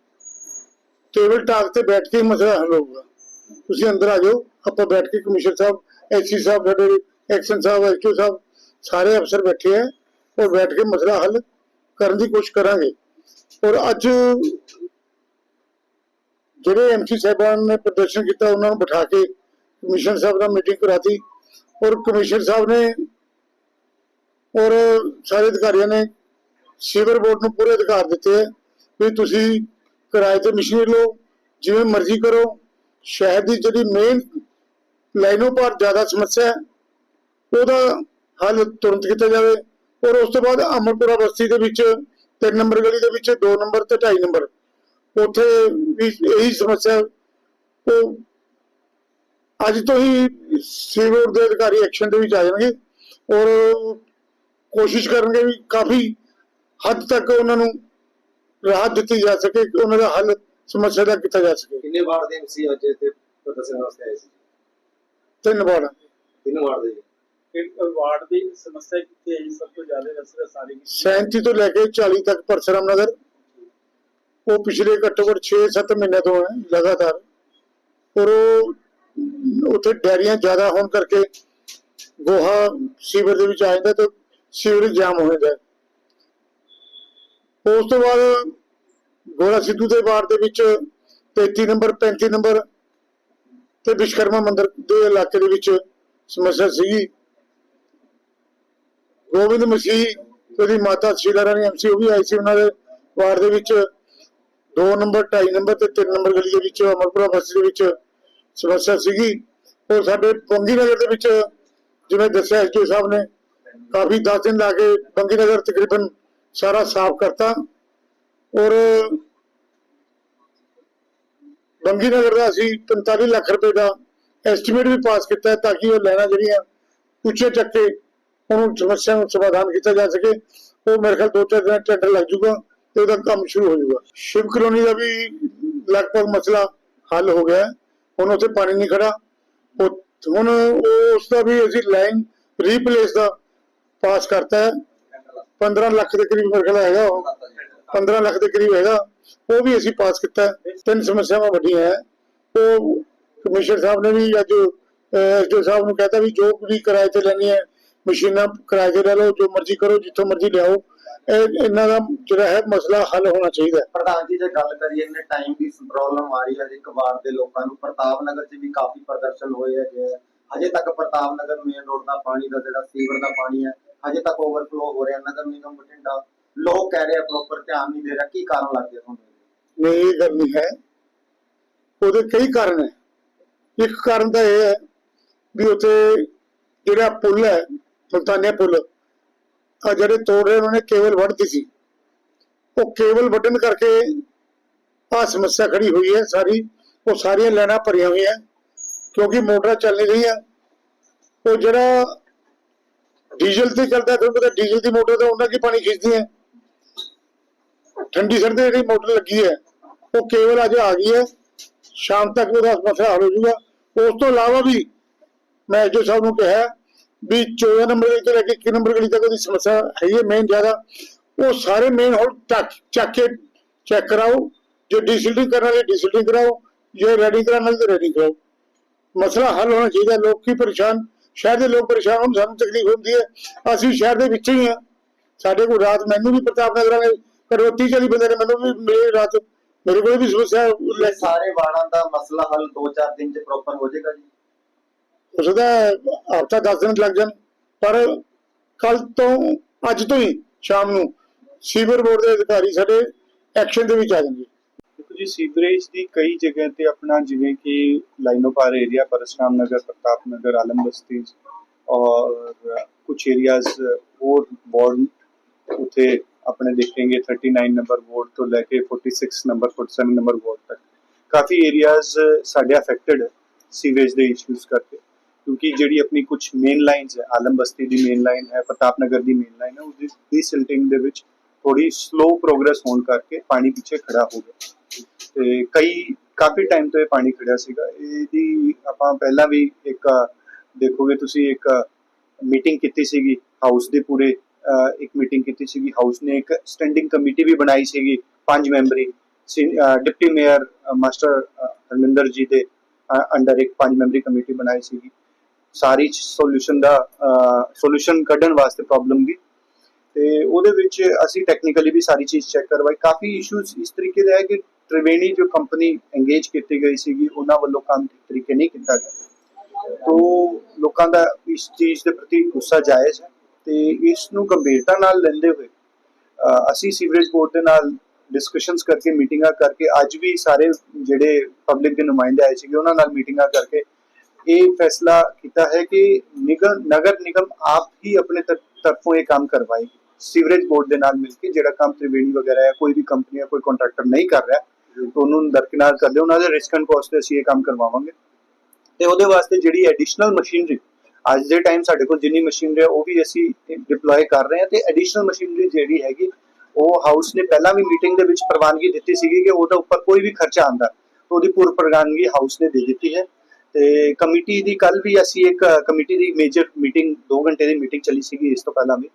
ਟੇਬਲ ਟਾਕ ਤੇ ਬੈਠ ਕੇ ਮਸਲਾ ਹੱਲ ਹੋਊਗਾ। ਤੁਸੀਂ ਅੰਦਰ ਆ ਜਾਓ, ਆਪਾਂ ਬੈਠ ਕੇ ਕਮਿਸ਼ਨਰ ਸਾਹਿਬ ਐਸਸੀ ਸਾਹਿਬ, ਸਾਡੇ ਐਕਸ਼ਨ ਸਾਹਿਬ ਐਸਕਿਊ ਸਾਹਿਬ ਸਾਰੇ ਅਫਸਰ ਬੈਠੇ ਆ ਔਰ ਬੈਠ ਕੇ ਮਸਲਾ ਹੱਲ ਕਰਨ ਦੀ ਕੋਸ਼ਿਸ਼ ਕਰਾਂਗੇ। ਔਰ ਅੱਜ ਜਿਹੜੇ ਐਮਸੀ ਸਾਹਿਬਾਨ ਨੇ ਪ੍ਰਦਰਸ਼ਨ ਕੀਤਾ, ਉਹਨਾਂ ਨੂੰ ਬਿਠਾ ਕੇ ਕਮਿਸ਼ਨਰ ਸਾਹਿਬ ਨਾਲ ਮੀਟਿੰਗ ਕਰਾਤੀ ਔਰ ਕਮਿਸ਼ਨਰ ਸਾਹਿਬ ਨੇ ਔਰ ਸਾਰੇ ਅਧਿਕਾਰੀਆਂ ਨੇ ਸੀਵਰ ਬੋਰਡ ਨੂੰ ਪੂਰੇ ਅਧਿਕਾਰ ਦਿੱਤੇ ਹੈ ਵੀ ਤੁਸੀਂ ਕਿਰਾਏ ਤੇ ਮਸ਼ੀਨ ਲਓ, ਜਿਵੇਂ ਮਰਜ਼ੀ ਕਰੋ। ਸ਼ਹਿਰ ਦੀ ਜਿਹੜੀ ਮੇਨ ਲਾਈਨੋਂ ਪਰ ਜ਼ਿਆਦਾ ਸਮੱਸਿਆ ਹੈ, ਉਹਦਾ ਹੱਲ ਤੁਰੰਤ ਕੀਤਾ ਜਾਵੇ। ਔਰ ਉਸ ਤੋਂ ਬਾਅਦ ਅਮਰਪੁਰਾ ਬਸਤੀ ਦੇ ਵਿੱਚ 3 ਨੰਬਰ ਗਲੀ ਦੇ ਵਿੱਚ 2 ਨੰਬਰ ਤੇ 2.5 ਨੰਬਰ ਉੱਥੇ ਵੀ ਇਹੀ ਸਮੱਸਿਆ ਉਹ ਅੱਜ ਤੋਂ ਹੀ ਸੀਵਰ ਦੇ ਅਧਿਕਾਰੀ ਐਕਸ਼ਨ ਦੇ ਵਿੱਚ ਆ ਜਾਣਗੇ ਔਰ ਕੋਸ਼ਿਸ਼ ਕਰਨਗੇ ਵੀ ਕਾਫੀ ਹੱਦ ਤੱਕ ਉਹਨਾਂ ਨੂੰ ਰਾਹਤ ਦਿੱਤੀ ਜਾ ਸਕੇ ਕਿ ਉਹਨਾਂ ਦਾ ਹੱਲ ਸਮੱਸਿਆ ਦਾ ਕੀਤਾ ਜਾ ਸਕੇ। ਕਿੰਨੇ ਵਾਰਡ ਦੇ ਐਮਸੀ ਅੱਜ ਇੱਥੇ ਪ੍ਰਦਰਸ਼ਨ ਵਾਸਤੇ ਆਏ ਸੀ? ਤਿੰਨ ਵਾਰ ਤਿੰਨ ਵਾਰਡ ਦੇ ਵਾਰਡ ਦੀ ਸਮੱਸਿਆ ਕਿੱਥੇ ਹੈ ਸਭ ਤੋਂ ਜ਼ਿਆਦਾ ਰਸਤਾ ਸਾਰੀ 37 ਤੋਂ ਲੈ ਕੇ 40 ਤੱਕ ਪਰਸਰਾਮ ਨਗਰ ਉਹ ਪਿਛਲੇ ਘੱਟੋ ਘੱਟ 6-7 ਮਹੀਨੇ ਤੋਂ ਹੈ, ਲਗਾਤਾਰ। ਔਰ ਉਹ ਉੱਥੇ ਡੈਰੀਆਂ ਜ਼ਿਆਦਾ ਹੋਣ ਕਰਕੇ ਗੋਹਾ ਸੀਵਰ ਦੇ ਵਿੱਚ ਆ ਜਾਂਦਾ ਤੇ ਸੀਵਰ ਜਾਮ ਹੋ ਜਾਂਦਾ ਉਸ ਤੋਂ ਬਾਅਦ ਗੋਲਾ ਸਿੱਧੂ ਦੇ ਵਾਰਡ ਦੇ ਵਿੱਚ 33 ਨੰਬਰ 35 ਨੰਬਰ ਤੇ ਵਿਸ਼ਕਰਮਾ ਮੰਦਿਰ ਦੇ ਇਲਾਕੇ ਦੇ ਵਿੱਚ ਸਮੱਸਿਆ ਸੀਗੀ। ਗੋਬਿੰਦ ਮਸੀਹ, ਉਹਦੀ ਮਾਤਾ ਸ਼ੀਲਾ ਰਾਣੀ ਐਮਸੀ ਉਹ ਵੀ ਆਈ ਸੀ ਉਹਨਾਂ ਦੇ ਵਾਰਡ ਦੇ ਵਿੱਚ। 2 ਨੰਬਰ 2.5 ਨੰਬਰ ਤੇ 3 ਨੰਬਰ ਗਲੀ ਦੇ ਵਿੱਚ, ਅਮਰਪੁਰਾ ਬਸਤੀ ਦੇ ਵਿੱਚ ਸਮੱਸਿਆ ਸੀਗੀ। ਉਹ ਸਾਡੇ ਬੰਗੀ ਨਗਰ ਦੇ ਵਿੱਚ, ਜਿਵੇਂ ਦੱਸਿਆ ਐਸਡੀਓ ਸਾਹਿਬ ਨੇ, ਕਾਫੀ 10 ਦਿਨ ਲਾ ਕੇ ਬੰਗੀ ਨਗਰ ਤਕਰੀਬਨ ਸਾਰਾ ਸਾਫ਼ ਕਰਤਾ। ਔਰ ਬੰਗੀ ਨਗਰ ਦਾ ਅਸੀਂ 45 ਲੱਖ ਰੁਪਏ ਦਾ ਐਸਟੀਮੇਟ ਵੀ ਪਾਸ ਕੀਤਾ ਤਾਂ ਕਿ ਉਹ ਲੈਣਾ ਜਿਹੜੀਆਂ ਉੱਚੇ ਚੱਕੇ ਉਹਨੂੰ ਸਮੱਸਿਆ ਨੂੰ ਸਮਾਧਾਨ ਕੀਤਾ ਜਾ ਸਕੇ। ਉਹ ਮੇਰੇ ਖਿਆਲ ਦੋ ਚਾਰ ਦਿਨ ਟੈਂਡਰ ਲੱਗ ਜੂਗਾ ਤੇ ਉਹਦਾ ਕੰਮ ਸ਼ੁਰੂ ਹੋ ਜਾਊਗਾ। ਸ਼ਿਵ ਕਲੋਨੀ ਦਾ ਵੀ ਲਗਭਗ ਮਸਲਾ ਹੱਲ ਹੋ ਗਿਆ ਹੁਣ ਉੱਥੇ ਪਾਣੀ ਨਹੀਂ ਖੜਾ ਹੁਣ ਉਸ ਦਾ ਵੀ ਅਸੀਂ ਲਾਈਨ ਰੀਪਲੇਸ ਦਾ ਪਾਸ ਕਰਤਾ ਹੈ। 15 ਲੱਖ ਦੇ ਕਰੀਬ ਮੇਰੇ ਹੈਗਾ ਉਹ। 15 ਲੱਖ ਦੇ ਕਰੀਬ ਹੈਗਾ। ਉਹ ਵੀ ਅਸੀਂ ਪਾਸ ਕੀਤਾ ਤਿੰਨ ਸਮੱਸਿਆਵਾਂ ਵੱਡੀਆਂ ਹੈ। ਉਹ ਕਮਿਸ਼ਨਰ ਸਾਹਿਬ ਨੇ ਵੀ ਅੱਜ ਐਸਡੀਓ ਸਾਹਿਬ ਨੂੰ ਕਹਤਾ ਵੀ ਜੋ ਵੀ ਕਿਰਾਏ ਤੇ ਲੈਣੀ ਹੈ, ਮਸ਼ੀਨਾਂ ਕਿਰਾਏ ਤੇ ਲੈ ਲਓ, ਜੋ ਮਰਜ਼ੀ ਕਰੋ, ਜਿੱਥੋਂ ਮਰਜ਼ੀ ਲਿਆਓ। ਇਹ ਇਹਨਾਂ ਦਾ ਜਿਹੜਾ ਹੈ ਮਸਲਾ ਹੱਲ ਹੋਣਾ ਚਾਹੀਦਾ ਹੈ। ਪ੍ਰਧਾਨ ਜੀ ਜੇ ਗੱਲ ਕਰੀਏ ਇਹਨੇ ਟਾਈਮ ਦੀ ਪ੍ਰੋਬਲਮ ਆ ਰਹੀ ਹੈ ਇੱਕ ਵਾਰਡ ਦੇ ਲੋਕਾਂ ਨੂੰ ਪ੍ਰਤਾਪ ਨਗਰ 'ਚ ਵੀ ਕਾਫੀ ਪ੍ਰਦਰਸ਼ਨ ਹੋਏ ਹੈਗੇ ਆ। ਹਜੇ ਤੱਕ ਪ੍ਰਤਾਪ ਨਗਰ ਮੇਨ ਰੋਡ ਦਾ ਪਾਣੀ ਦਾ ਜਿਹੜਾ ਸੀਵਰ ਦਾ ਪਾਣੀ ਹੈ ਹਜੇ ਤੱਕ ਓਵਰਫਲੋ ਹੋ ਰਿਹਾ। ਨਗਰ ਨਿਗਮ ਬਠਿੰਡਾ ਲੋਕ ਕਹਿ ਰਹੇ ਆ ਪ੍ਰੋਪਰ ਧਿਆਨ ਨਹੀਂ ਦੇ ਰਿਹਾ। ਕੀ ਕਾਰਨ ਲੱਗਦੇ ਤੁਹਾਨੂੰ? ਨਹੀਂ ਇਹ ਗੱਲ ਨਹੀਂ ਹੈ। ਉਹਦੇ ਕਈ ਕਾਰਨ ਹੈ। ਇੱਕ ਕਾਰਨ ਤਾਂ ਇਹ ਹੈ ਵੀ ਉੱਥੇ ਜਿਹੜਾ ਪੁਲ ਹੈ ਸੁਲਤਾਨੀਆ ਪੁਲ ਆ ਜਿਹੜੇ ਤੋੜ ਰਹੇ ਉਹਨਾਂ ਨੇ ਕੇਬਲ ਵੱਢਤੀ ਸੀ। ਉਹ ਕੇਵਲ ਵੱਢਣ ਕਰਕੇ ਆ ਸਮੱਸਿਆ ਖੜੀ ਹੋਈ ਹੈ। ਸਾਰੀ, ਉਹ ਸਾਰੀਆਂ ਲਾਈਨਾਂ ਭਰੀਆਂ ਹੋਈਆਂ, ਕਿਉਂਕਿ ਮੋਟਰਾਂ ਚੱਲ ਨਹੀਂ ਰਹੀਆਂ। ਉਹ ਜਿਹੜਾ ਡੀਜ਼ਲ ਤੇ ਚੱਲਦਾ ਤੁਹਾਨੂੰ ਪਤਾ ਡੀਜ਼ਲ ਦੀ ਮੋਟਰ ਤਾਂ ਉਹਨਾਂ ਕੀ ਪਾਣੀ ਖਿੱਚਦੀ ਹੈ। ਠੰਡੀ ਸਰਦੀ ਜਿਹੜੀ ਮੋਟਰ ਲੱਗੀ ਹੈ, ਉਹ ਕੇਵਲ ਅੱਜ ਆ ਗਈ ਹੈ। ਸ਼ਾਮ ਤੱਕ ਉਹਦਾ ਮਸਲਾ ਹੱਲ ਹੋ ਜਾਊਗਾ। ਉਸ ਤੋਂ ਇਲਾਵਾ ਵੀ ਮੈਂ ਜੋ ਸਾਹਿਬ ਨੂੰ ਕਿਹਾ ਵੀ 14 ਨੰਬਰ ਗਲੀ ਤੋਂ ਲੈ ਕੇ 1 ਨੰਬਰ ਗਲੀ ਤੱਕ ਉਹਦੀ ਸਮੱਸਿਆ ਹੈ ਮੇਨ ਜ਼ਿਆਦਾ। ਉਹ ਸਾਰੇ ਮੇਨ ਹੁਣ ਚੱਕ ਚੱਕ ਕੇ ਚੈੱਕ ਕਰਾਓ। ਜੇ ਡੀਸਿਲਟਿੰਗ ਕਰਨ ਵਾਲੇ ਡੀਸਿਲਟਿੰਗ ਕਰਾਓ, ਜੇ ਰੈਡੀ ਕਰਾਉਣ ਵਾਲੇ ਤਾਂ ਰੈਡੀ ਕਰਾਓ। ਮਸਲਾ ਹੱਲ ਹੋਣਾ ਚਾਹੀਦਾ, ਲੋਕ ਕੀ ਪਰੇਸ਼ਾਨ? ਸ਼ਹਿਰ ਦੇ ਲੋਕ ਪਰੇਸ਼ਾਨ ਹੋਣ, ਸਾਨੂੰ ਤਕਲੀਫ ਹੁੰਦੀ ਹੈ। ਅਸੀਂ ਸ਼ਹਿਰ ਦੇ ਵਿੱਚ ਹੀ ਹਾਂ। ਸਾਡੇ ਕੋਲ ਰਾਤ ਮੈਨੂੰ ਵੀ ਪ੍ਰਤਾਪ ਨਗਰ ਵਾਲੇ ਘਰੋਂ 30 40 ਬੰਦੇ ਨੇ, ਮੈਨੂੰ ਵੀ ਮਿਲੇ ਰਾਤ ਮੇਰੇ ਕੋਲ ਵੀ ਸਮੱਸਿਆ ਸਾਰੇ ਵਾਰਡਾਂ ਦਾ ਮਸਲਾ ਹੱਲ 2-4 ਦਿਨ 'ਚ ਪ੍ਰੋਪਰ ਹੋ ਜਾਏਗਾ ਜੀ। ਹੋ ਸਕਦਾ ਹਫ਼ਤਾ 10 ਦਿਨ ਲੱਗ ਜਾਣ, ਪਰ ਕੱਲ ਤੋਂ ਅੱਜ ਤੋਂ ਹੀ ਸ਼ਾਮ ਨੂੰ ਸੀਵਰ ਬੋਰਡ ਦੇ ਅਧਿਕਾਰੀ ਸਾਡੇ ਐਕਸ਼ਨ ਦੇ ਵਿੱਚ ਆ ਜਾਣਗੇ। ਜੀ, ਸੀਵਰੇਜ ਦੀ ਕਈ ਜਗ੍ਹਾ ਤੇ ਆਪਣਾ ਜਿਵੇਂ ਕਿ ਲਾਈਨੋ ਏਰੀਆ ਪਰਸਰਾਮ ਨਗਰ, ਪ੍ਰਤਾਪ ਨਗਰ, ਆਲਮ ਬਸਤੀ ਔਰ ਕੁਝ ਏਰੀਆਜ਼ ਹੋਰ ਵਾਰਡ ਉਥੇ ਆਪਣੇ ਦੇਖेंगे 39 ਨੰਬਰ ਵਾਰਡ ਤੋਂ ਲੈ ਕੇ 46 ਨੰਬਰ 47 ਨੰਬਰ ਵਾਰਡ ਤੱਕ। ਕਾਫੀ ਏਰੀਆਜ਼ ਸਾਡੇ ਅਫੈਕਟਡ ਹੈ ਸੀਵਰੇਜ ਦੇ ਇਸ਼ੂਜ਼ ਕਰਕੇ। ਕਿਉਂਕਿ ਜਿਹੜੀ ਆਪਣੀ ਕੁਝ ਮੇਨ ਲਾਈਨਸ ਹੈ ਆਲਮ ਬਸਤੀ ਦੀ ਮੇਨ ਲਾਈਨ ਹੈ ਪ੍ਰਤਾਪ ਨਗਰ ਦੀ ਮੇਨ ਲਾਈਨ ਹੈ ਉਹਦੀ ਡੀਸਿਲਟਿੰਗ ਦੇ ਵਿੱਚ ਥੋੜੀ ਸਲੋ ਪ੍ਰੋਗਰੈਸ ਹੋਣ ਕਰਕੇ ਪਾਣੀ ਪਿੱਛੇ ਖੜਾ ਹੋ ਗਿਆ ਤੇ ਕਈ ਕਾਫੀ ਟਾਈਮ ਤੋਂ ਇਹ ਪਾਣੀ ਖੜਿਆ ਸੀਗਾ ਇਹਦੀ ਆਪਾਂ ਪਹਿਲਾਂ ਵੀ ਇੱਕ ਦੇਖੋਗੇ ਤੁਸੀਂ ਇੱਕ ਮੀਟਿੰਗ ਕੀਤੀ ਸੀਗੀ ਹਾਊਸ ਦੇ ਪੂਰੇ ਇੱਕ ਮੀਟਿੰਗ ਕੀਤੀ ਸੀਗੀ ਹਾਊਸ ਨੇ ਇੱਕ ਸਟੈਂਡਿੰਗ ਕਮੇਟੀ ਵੀ ਬਣਾਈ ਸੀਗੀ ਪੰਜ memory deputy mayor master Harminder ji ਦੇ ਅੰਡਰ ਇੱਕ ਪੰਜ ਮੈਂਬਰੀ ਕਮੇਟੀ ਬਣਾਈ ਸੀਗੀ ਸਾਰੀ ਸੋਲੂਸ਼ਨ ਦਾ ਸੋਲੂਸ਼ਨ ਕੱਢਣ ਵਾਸਤੇ ਪ੍ਰੋਬਲਮ ਦੀ ਤੇ ਉਹਦੇ ਵਿੱਚ ਅਸੀਂ ਟੈਕਨੀਕਲੀ ਵੀ ਸਾਰੀ ਚੀਜ਼ ਚੈੱਕ ਕਰਵਾਈ। ਕਾਫੀ ਇਸ਼ੂਜ਼ ਇਸ ਤਰੀਕੇ ਦੇ ਹੈ ਕਿ ਤ੍ਰਿਵੇਣੀ ਜੋ ਕੰਪਨੀ ਇੰਗੇਜ ਕੀਤੀ ਗਈ ਸੀਗੀ, ਉਹਨਾਂ ਵੱਲੋਂ ਕੰਮ ਠੀਕ ਤਰੀਕੇ ਨਹੀਂ ਕੀਤਾ ਗਿਆ। ਤੋ ਲੋਕਾਂ ਦਾ ਇਸ ਚੀਜ਼ ਦੇ ਪ੍ਰਤੀ ਗੁੱਸਾ ਜਾਇਜ਼ ਹੈ ਤੇ ਇਸ ਨੂੰ ਗੰਭੀਰਤਾ ਨਾਲ ਲੈਂਦੇ ਹੋਏ ਅਸੀਂ ਸੀਵਰੇਜ ਬੋਰਡ ਦੇ ਨਾਲ ਡਿਸਕਸ਼ਨਸ ਕਰਕੇ, ਮੀਟਿੰਗਾਂ ਕਰਕੇ, ਅੱਜ ਵੀ ਸਾਰੇ ਜਿਹੜੇ ਪਬਲਿਕ ਦੇ ਨੁਮਾਇੰਦੇ ਆਏ ਸੀਗੇ, ਉਹਨਾਂ ਨਾਲ ਮੀਟਿੰਗਾਂ ਕਰਕੇ ਇਹ ਫੈਸਲਾ ਕੀਤਾ ਹੈ ਕਿ ਨਿਗਮ ਨਗਰ ਨਿਗਮ ਆਪ ਹੀ ਆਪਣੇ ਤਰਫੋਂ ਇਹ ਕੰਮ ਕਰਵਾਏਗੀ ਸੀਵਰੇਜ ਬੋਰਡ ਦੇ ਨਾਲ ਮਿਲ ਕੇ ਜਿਹੜਾ ਕੰਮ ਤ੍ਰਿਵੇਣੀ ਵਗੈਰਾ ਹੈ, ਕੋਈ ਵੀ ਕੰਪਨੀ ਜਾਂ ਕੋਈ ਕੰਟਰੈਕਟਰ ਨਹੀਂ ਕਰ ਰਿਹਾ, ਤਾਂ ਉਹਨੂੰ ਦਰਕਿਨਾਰ ਕਰਦੇ ਉਹਨਾਂ ਦੇ ਰਿਸਕ ਐਂਡ ਕਾਸਟ ਤੇ ਅਸੀਂ ਇਹ ਕੰਮ ਕਰਵਾਵਾਂਗੇ। ਤੇ ਉਹਦੇ ਵਾਸਤੇ ਜਿਹੜੀ ਐਡੀਸ਼ਨਲ ਮਸ਼ੀਨਰੀ ਅੱਜ ਦੇ ਟਾਈਮ ਸਾਡੇ ਕੋਲ ਜਿੰਨੀ ਮਸ਼ੀਨਰੀ ਹੈ, ਉਹ ਵੀ ਅਸੀਂ ਡਿਪਲੋਏ ਕਰ ਰਹੇ ਹਾਂ। ਤੇ ਐਡੀਸ਼ਨਲ ਮਸ਼ੀਨਰੀ ਜਿਹੜੀ ਹੈਗੀ, ਉਹ ਹਾਊਸ ਨੇ ਪਹਿਲਾਂ ਵੀ ਮੀਟਿੰਗ ਦੇ ਵਿੱਚ ਪ੍ਰਵਾਨਗੀ ਦਿੱਤੀ ਸੀਗੀ ਕਿ ਉਹਦਾ ਉੱਪਰ ਕੋਈ ਵੀ ਖਰਚਾ ਆਂਦਾ ਉਹਦੀ ਪੂਰ ਪ੍ਰਵਾਨਗੀ ਹਾਊਸ ਨੇ ਦੇ ਦਿੱਤੀ ਹੈ। ਤੇ ਕਮੇਟੀ ਦੀ ਕੱਲ ਵੀ ਅਸੀਂ ਇੱਕ ਕਮੇਟੀ ਦੀ ਮੇਜਰ ਮੀਟਿੰਗ 2 ਘੰਟੇ ਦੀ ਮੀਟਿੰਗ ਚੱਲੀ ਸੀਗੀ ਇਸ ਤੋਂ ਪਹਿਲਾਂ ਵੀ,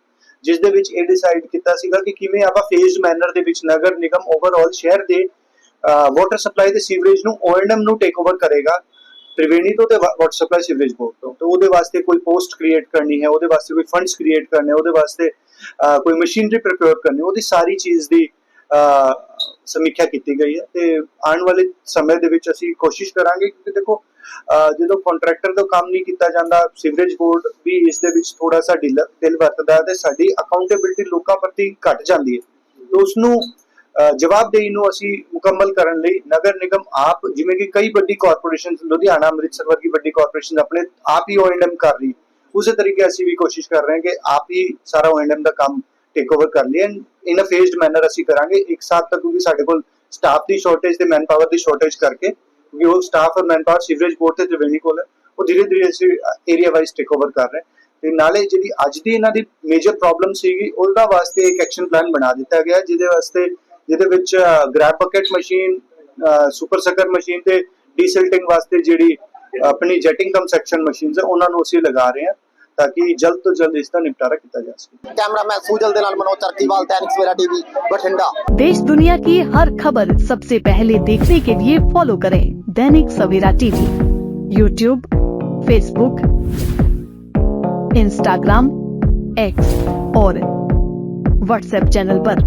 ਜਿਸ ਦੇ ਵਿੱਚ ਇਹ ਡਿਸਾਈਡ ਕੀਤਾ ਸੀਗਾ ਕਿ ਕਿਵੇਂ ਆਪਾਂ ਫੇਜ਼ਡ ਮੈਨਰ ਦੇ ਵਿੱਚ ਨਗਰ ਨਿਗਮ ਓਵਰਆਲ ਸ਼ਹਿਰ ਦੇ ਵਾਟਰ ਸਪਲਾਈ ਤੇ ਸੀਵਰੇਜ ਨੂੰ ਓਐਨਐਮ ਨੂੰ ਟੇਕ ਓਵਰ ਕਰੇਗਾ, ਤ੍ਰਿਵੇਣੀ ਤੋਂ ਤੇ ਵਾਟਰ ਸਪਲਾਈ ਸੀਵਰੇਜ ਬੋਰਡ ਤੋਂ। ਤੇ ਉਹਦੇ ਵਾਸਤੇ ਕੋਈ ਪੋਸਟ ਕ੍ਰੀਏਟ ਕਰਨੀ ਹੈ, ਉਹਦੇ ਵਾਸਤੇ ਕੋਈ ਫੰਡਸ ਕ੍ਰੀਏਟ ਕਰਨੇ, ਉਹਦੇ ਵਾਸਤੇ ਕੋਈ ਮਸ਼ੀਨਰੀ ਪ੍ਰਪੇਅਰ ਕਰਨੀ, ਉਹਦੀ ਸਾਰੀ ਚੀਜ਼ ਦੀ ਸਮੀਖਿਆ ਕੀਤੀ ਗਈ ਹੈ। ਤੇ ਆਉਣ ਵਾਲੇ ਸਮੇਂ ਦੇ ਵਿੱਚ ਅਸੀਂ ਕੋਸ਼ਿਸ਼ ਕਰਾਂਗੇ ਕਿ ਦੇਖੋ ਜਦੋਂ ਕੰਟਰੈਕਟਰ ਤੋਂ ਕੰਮ ਨਹੀਂ ਕੀਤਾ ਜਾਂਦਾ ਸੀਵਰੇਜ ਬੋਰਡ ਵੀ ਇਸ ਦੇ ਵਿੱਚ ਥੋੜਾ ਸਾ ਢਿੱਲ ਵਰਤਦਾ ਤੇ ਸਾਡੀ ਅਕਾਊਂਟੇਬਿਲਟੀ ਲੋਕਾਂ ਪ੍ਰਤੀ ਘਟ ਜਾਂਦੀ ਹੈ। ਤੇ ਉਸ ਨੂੰ ਜਵਾਬਦੇਹੀ ਨੂੰ ਅਸੀਂ ਮੁਕੰਮਲ ਕਰਨ ਲਈ ਨਗਰ ਨਿਗਮ ਆਪ, ਜਿਵੇਂ ਕਿ ਕਈ ਵੱਡੀ ਕਾਰਪੋਰੇਸ਼ਨ ਲੁਧਿਆਣਾ, ਅੰਮ੍ਰਿਤਸਰ ਵਰਗੀ ਵੱਡੀ ਕਾਰਪੋਰੇਸ਼ਨ ਆਪਣੇ ਆਪ ਹੀ ਓਐਨਐਮ ਕਰ ਰਹੀ ਉਸੇ ਤਰੀਕੇ ਅਸੀਂ ਵੀ ਕੋਸ਼ਿਸ਼ ਕਰ ਰਹੇ ਹਾਂ ਕਿ ਆਪ ਹੀ ਸਾਰਾ ਓਐਨਐਮ ਦਾ ਕੰਮ ਟੇਕ ਓਵਰ ਕਰ ਲਈਏ। ਇਨ ਅ ਫੇਜ਼ਡ ਮੈਨਰ ਅਸੀਂ ਕਰਾਂਗੇ। ਇੱਕ ਸਾਥ ਤੱਕ ਕਿਉਂਕਿ ਸਾਡੇ ਕੋਲ ਸਟਾਫ ਦੀ ਸ਼ਾਰਟੇਜ ਤੇ ਮੈਨ ਦੀ ਸ਼ਾਰਟੇਜ ਕਰਕੇ ਕਿਉਂਕਿ ਉਹ ਸਟਾਫ ਔਰ ਮੈਨ ਸੀਵਰੇਜ ਬੋਰਡ ਤੇ ਤ੍ਰਿਵੇਣੀ ਕੋਲ ਹੈ। ਉਹ ਧੀਰੇ ਧੀਰੇ ਅਸੀਂ ਏਰੀਆ ਵਾਈਜ਼ ਟੇਕ ਓਵਰ ਕਰ ਰਹੇ ਤੇ ਨਾਲੇ ਜਿਹੜੀ ਅੱਜ ਦੀ ਇਹਨਾਂ ਦੀ ਮੇਜਰ ਪ੍ਰੋਬਲਮ ਸੀਗੀ, ਉਹਦਾ ਵਾਸਤੇ ਇੱਕ ਐਕਸ਼ਨ ਪਲਾਨ ਬਣਾ ਦਿੱਤਾ ਗਿਆ ਜਿਹਦੇ ਵਾਸਤੇ, ਜਿਹਦੇ ਵਿੱਚ grab bucket machine super sucker machine ਤੇ ਡੀਸਿਲਟਿੰਗ ਵਾਸਤੇ ਜਿਹੜੀ ਆਪਣੀ ਜੈਟਿੰਗ ਕਮ ਸੈਕਸ਼ਨ ਮਸ਼ੀਨਸ ਹੈ, ਉਹਨਾਂ ਨੂੰ ਅਸੀਂ ਲਗਾ ਰਹੇ ਹਾਂ। ਤਾਂ ਕਿ ਜਲਦ ਤੋਂ ਜਲਦ ਇਸ ਦਾ ਨਿਪਟਾਰਾ ਕੀਤਾ ਜਾ ਸਕੇ ਕੈਮਰਾਮੈਨ ਸੂਜਲ ਦੇ ਨਾਲ ਮਨੋਜ ਚਰਕੀਵਾਲ दैनिक सवेरा टीवी बठिंडा देश दुनिया की हर खबर सबसे पहले देखने के लिए फॉलो करें Dainik Savera TV YouTube Facebook Instagram X और व्हाट्सएप चैनल पर।